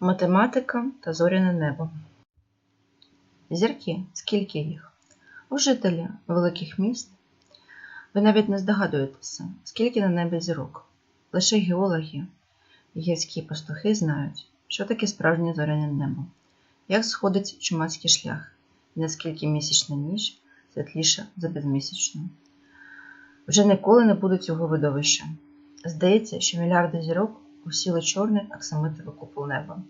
Математика та зоряне небо. Зірки, скільки їх? У жителі великих міст. Ви навіть не здогадуєтеся, скільки на небі зірок. Лише геологи гірські пастухи знають, що таке справжнє зоряне небо, як сходить чумацький шлях, і наскільки місячна ніч світліша за безмісячну. Вже ніколи не буде цього видовища. Здається, що мільярди зірок усіли чорний аксамитовий купол неба.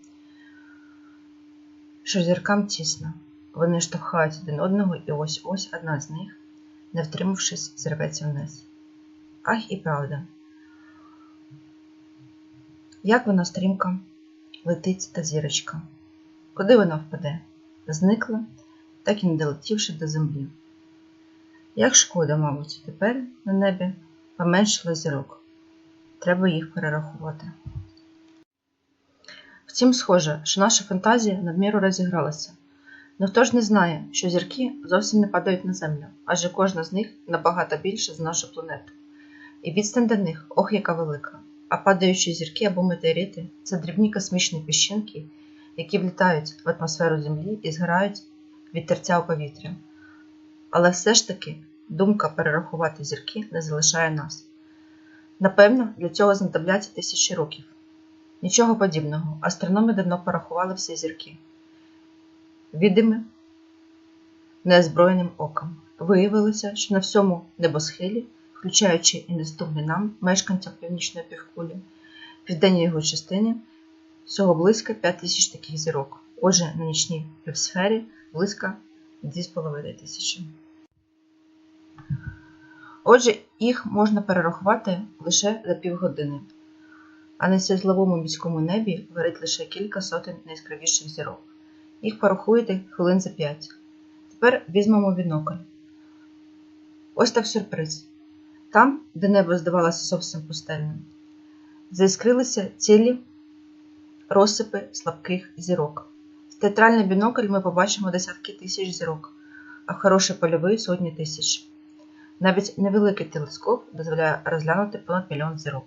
Що зіркам тісно, вони штовхають один одного, і ось ось одна з них, не втримавшись, зірветься вниз. Ах і правда. Як вона стрімко летить та зірочка. Куди вона впаде? Зникла, так і не долетівши до землі. Як шкода, мабуть, тепер на небі поменшило зірок. Треба їх перерахувати. Втім, схоже, що наша фантазія надміру розігралася. Ну хто ж не знає, що зірки зовсім не падають на землю, адже кожна з них набагато більша за нашу планету. І відстань до них ох, яка велика. А падаючі зірки або метеорити це дрібні космічні піщинки, які влітають в атмосферу Землі і згорають від терця у повітря. Але все ж таки думка перерахувати зірки не залишає нас. Напевно, для цього знадобляться тисячі років. Нічого подібного, астрономи давно порахували всі зірки. Відими неозброєним оком. Виявилося, що на всьому небосхилі, включаючи і недоступні нам, мешканцям північної півкулі, південній його частині, всього близько 5 тисяч таких зірок. Отже, на нічній півсфері близько 2,5 тисячі. Отже, їх можна перерахувати лише за півгодини, а на світловому міському небі горить лише кілька сотень найяскравіших зірок. Їх порахуєте хвилин за 5. Тепер візьмемо бінокль. Ось так сюрприз. Там, де небо здавалося зовсім пустельним, заіскрилися цілі розсипи слабких зірок. В театральний бінокль ми побачимо десятки тисяч зірок, а в хороший польовий сотні тисяч. Навіть невеликий телескоп дозволяє розглянути понад мільйон зірок.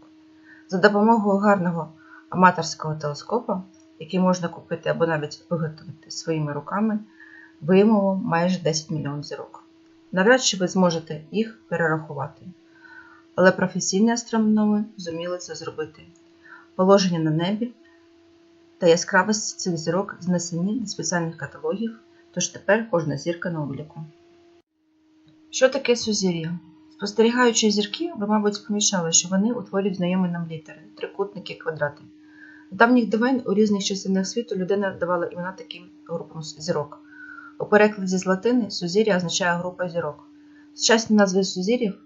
За допомогою гарного аматорського телескопа, який можна купити або навіть виготовити своїми руками, виявимо майже 10 мільйонів зірок. Навряд чи ви зможете їх перерахувати. Але професійні астрономи зуміли це зробити. Положення на небі та яскравість цих зірок знесені до спеціальних каталогів, тож тепер кожна зірка на обліку. Що таке сузір'я? Спостерігаючи зірки, ви, мабуть, помічали, що вони утворюють знайомі нам літери, трикутники, квадрати. З давніх давен у різних частинах світу людина давала імена таким групам зірок. У перекладі з латини сузір'я означає група зірок. Сучасні назви сузір'їв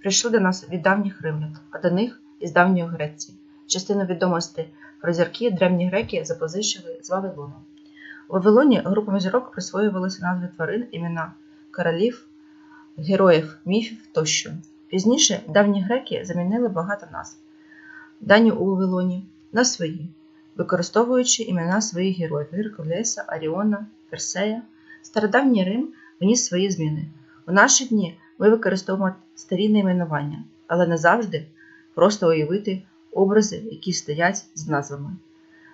прийшли до нас від давніх римлян, а до них із давньої Греції. Частину відомостей про зірки древні греки запозичили з Вавилону. У Вавилоні групам зірок присвоювалися назви тварин, імена королів, героїв, міфів тощо. Пізніше давні греки замінили багато назв. Дані у Вавилоні на свої, використовуючи імена своїх героїв Геркулеса, Аріона, Персея. Стародавній Рим вніс свої зміни. У наші дні ми використовуємо старі найменування, але не завжди просто уявити образи, які стоять з назвами.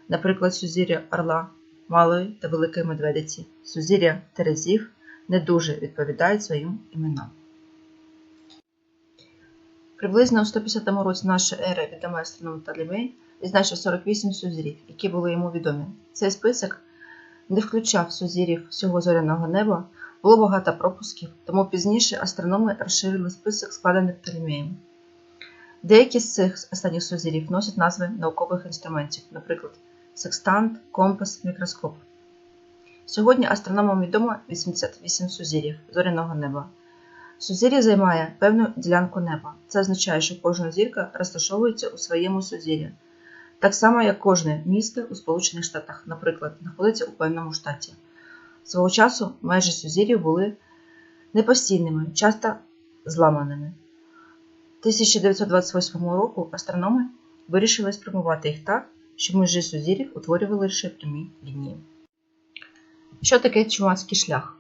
Наприклад, сузір'я Орла, Малої та Великої Медведиці, сузір'я Терезів не дуже відповідають своїм іменам. Приблизно у 150 році нашої ери відомий астроном Талімей відзначив 48 сузір'їв, які були йому відомі. Цей список не включав сузір'їв всього зоряного неба, було багато пропусків, тому пізніше астрономи розширили список, складений Птолемеєм. Деякі з цих останніх сузір'їв носять назви наукових інструментів, наприклад, секстант, компас, мікроскоп. Сьогодні астрономам відомо 88 сузір'їв зоряного неба. Сузір'я займає певну ділянку неба. Це означає, що кожна зірка розташовується у своєму сузір'ї. Так само, як кожне місто у Сполучених Штатах, наприклад, знаходиться у певному штаті. Свого часу межі сузір'їв були непостійними, часто зламаними. 1928 року астрономи вирішили спрямувати їх так, щоб межі сузір'їв утворювали лише прямі лінії. Що таке чумацький шлях?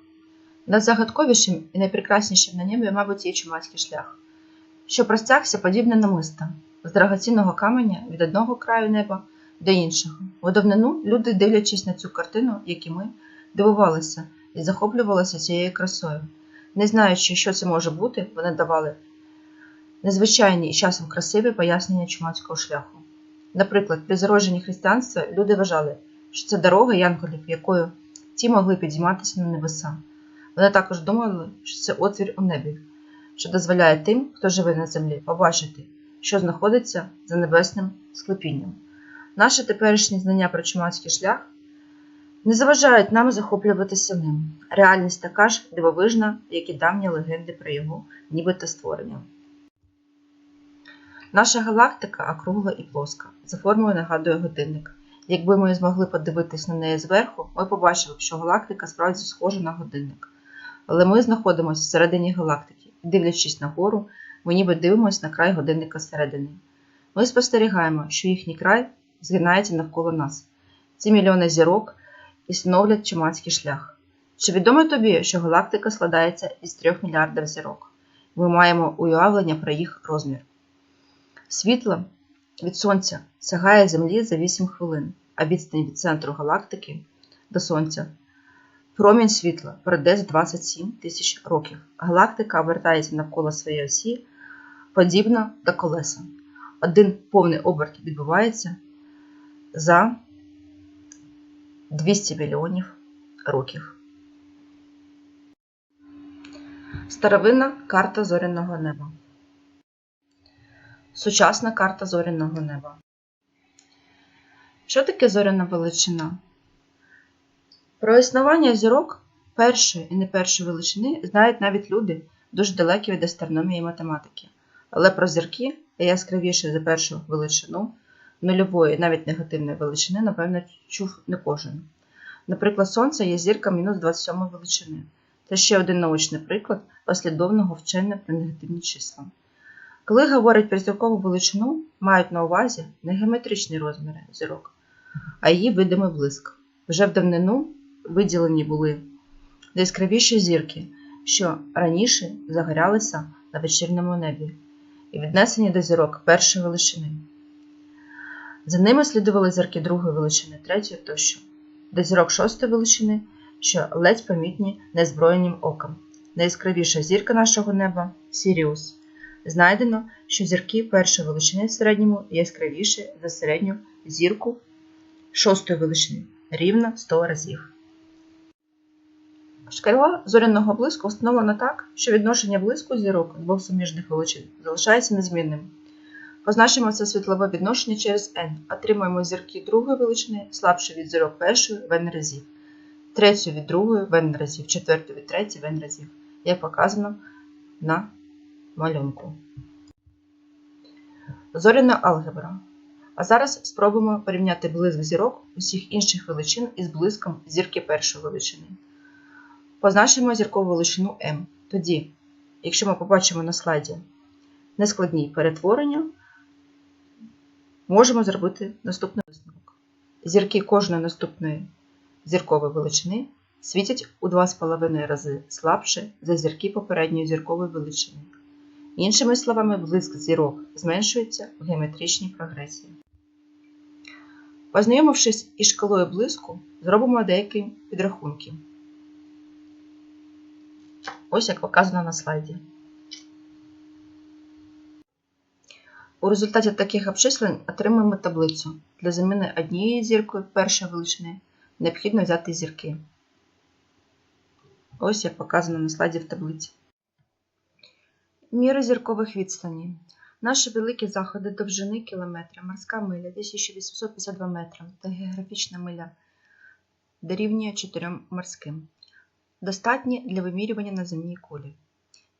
Найзагадковішим і найпрекраснішим на небі, мабуть, є чумацький шлях, що простягся подібне намисто з драгоцінного каменя від одного краю неба до іншого. У давнину люди, дивлячись на цю картину, як і ми, дивувалися і захоплювалися цією красою. Не знаючи, що це може бути, вони давали незвичайні і часом красиві пояснення чумацького шляху. Наприклад, при зародженні християнства люди вважали, що це дорога янголів, якою ті могли підійматися на небеса. Вони також думали, що це отвір у небі, що дозволяє тим, хто живе на землі, побачити, що знаходиться за небесним склепінням. Наше теперішнє знання про чумацький шлях не заважають нам захоплюватися ним. Реальність така ж дивовижна, як і давні легенди про його нібито створення. Наша галактика округла і плоска, за формою нагадує годинник. Якби ми змогли подивитись на неї зверху, ми побачили б, що галактика справді схожа на годинник. Але ми знаходимося всередині галактики, і дивлячись нагору, ми ніби дивимося на край годинника зсередини. Ми спостерігаємо, що їхній край згинається навколо нас. Ці мільйони зірок і становлять чумацький шлях. Чи відомо тобі, що галактика складається із 3 мільярдів зірок? Ми маємо уявлення про їх розмір. Світло від Сонця сягає Землі за 8 хвилин, а відстань від центру галактики до Сонця. Промінь світла за 27 тисяч років. Галактика обертається навколо своєї осі, подібно до колеса. Один повний оберт відбувається за 200 мільйонів років. Старовинна карта зоряного неба. Сучасна карта зоряного неба. Що таке зоряна величина? Про існування зірок першої і не першої величини знають навіть люди, дуже далекі від астрономії і математики. Але про зірки, яскравіші за першу величину, нульової, навіть негативної величини, напевно, чув не кожен. Наприклад, Сонце є зірка мінус 27 величини. Це ще один научний приклад послідовного вчення про негативні числа. Коли говорять про зіркову величину, мають на увазі не геометричні розміри зірок, а її видимий блиск. Вже в давнину виділені були найяскравіші зірки, що раніше загорялися на вечірньому небі, і віднесені до зірок першої величини. За ними слідували зірки другої величини, третьої тощо, до зірок шостої величини, що ледь помітні незброєнім оком. Найяскравіша зірка нашого неба Сіріус. Знайдено, що зірки першої величини в середньому яскравіші за середню зірку шостої величини рівно 100 разів. Шкала зоряного блиску встановлена так, що відношення блиску зірок двох суміжних величин залишається незмінним. Позначимо це світлове відношення через n. Отримуємо зірки другої величини слабші від зірок першої в n разів, третю від другої в n разів, четверту від третьої в n разів, як показано на малюнку. Зоряна алгебра. А зараз спробуємо порівняти блиск зірок усіх інших величин із блиском зірки першої величини. Позначимо зіркову величину m. Тоді, якщо ми побачимо на слайді нескладні перетворення, можемо зробити наступний висновок. Зірки кожної наступної зіркової величини світять у 2,5 рази слабше за зірки попередньої зіркової величини. Іншими словами, блиск зірок зменшується в геометричній прогресії. Познайомившись із шкалою блиску, зробимо деякі підрахунки. Ось як показано на слайді. У результаті таких обчислень отримаємо таблицю. Для заміни однієї зіркою першої величини необхідно взяти зірки. Ось як показано на слайді в таблиці. Міри зіркових відстані. Наші великі заходи довжини кілометра, морська миля 1852 метра та географічна миля дорівнює 4 морським. Достатні для вимірювання на земній кулі.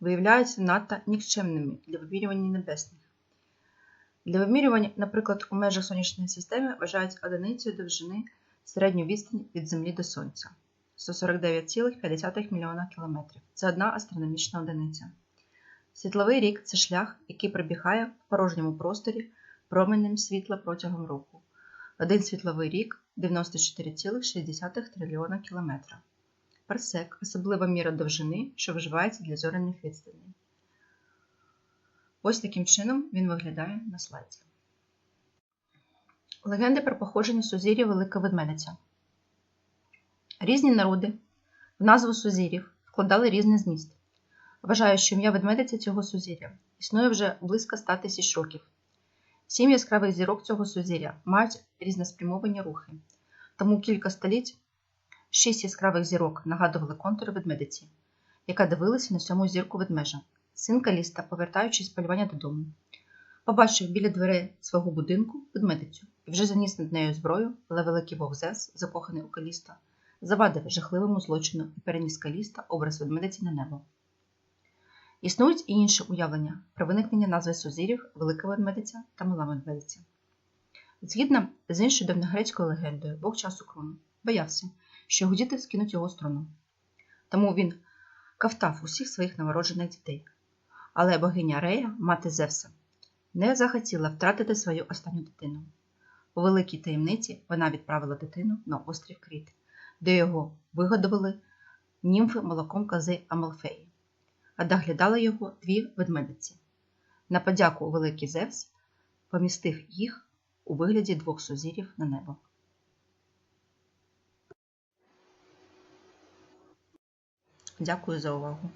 Виявляються надто нікчемними для вимірювання небесних. Для вимірювання, наприклад, у межах сонячної системи вважають одиницею довжини середню відстань від Землі до Сонця 149,5 мільйона кілометрів. Це одна астрономічна одиниця. Світловий рік це шлях, який пробігає в порожньому просторі променем світла протягом року. Один світловий рік 94,6 трильйона кілометра. Парсек особлива міра довжини, що вживається для зоряних відстаней. Ось таким чином він виглядає на слайді. Легенди про походження сузір'я Велика Ведмедиця. Різні народи в назву сузір'їв вкладали різний зміст. Вважаю, що ім'я ведмедиця цього сузір'я існує вже близько 100 тисяч років. Сім яскравих зірок цього сузір'я мають різноспрямовані рухи, тому кілька століть шість яскравих зірок нагадували контури ведмедиці, яка дивилася на сьому зірку ведмежа. Син Каліста, повертаючись з полювання додому, побачив біля дверей свого будинку ведмедицю і вже заніс над нею зброю, але великий вовк Зевс, закоханий у Каліста, завадив жахливому злочину і переніс Каліста образ ведмедиці на небо. Існують і інші уявлення про виникнення назви сузірів Велика ведмедиця та Мала ведмедиця. Згідно з іншою давньогрецькою легендою, Бог часу крону боявся, що його діти скинуть його з. Тому він кавтав усіх своїх новороджених дітей. Але богиня Рея, мати Зевса, не захотіла втратити свою останню дитину. У великій таємниці вона відправила дитину на острів Кріт, де його вигодували німфи молоком кози Амалфеї, а доглядали його дві ведмедиці. На подяку великий Зевс помістив їх у вигляді двох сузірів на небо. Дякую за увагу.